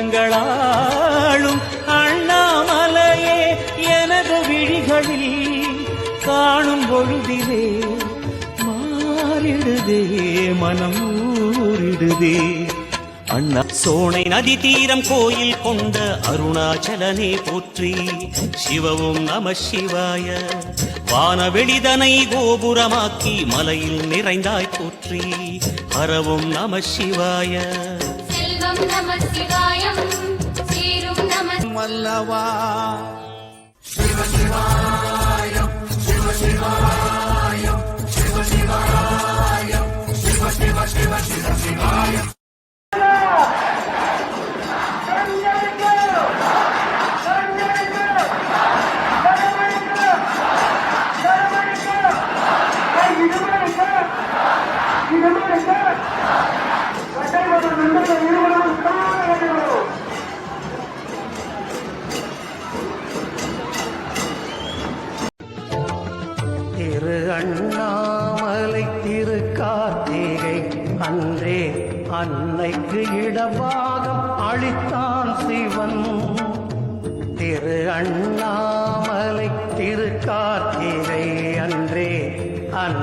எங்களாளும் அண்ணாமலையே எனது விழிகளில் காணும் பொழுதிலே மாறிடுதே மனம் ஊறிடுதே. அண்ணா சோனை நதி தீரம் கோயில் கொண்ட அருணாச்சலனே போற்றி சிவவும் நம சிவாய. வானவெளிதனை கோபுரமாக்கி மலையில் நிறைந்தாய் போற்றி அறவும் நம சிவாய. செல்வம் நம சிவாயம் சீரும் நம அண்ணாமலை திரு கார்த்திகை அன்றே அன்னைக்கு இடபாகம் அளித்தான் சிவன். திரு அண்ணாமலை திரு கார்த்திகை அன்றே அன்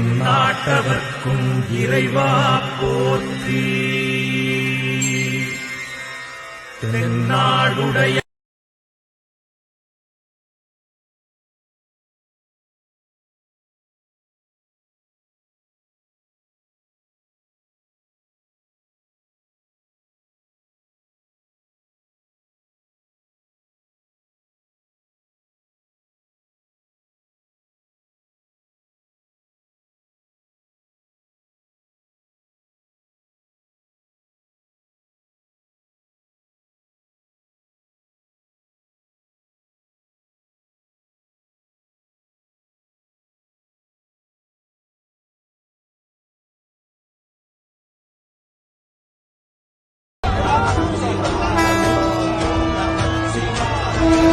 நாட்டவர்க்கும் இறைவா போற்றி. தென்னாடுடைய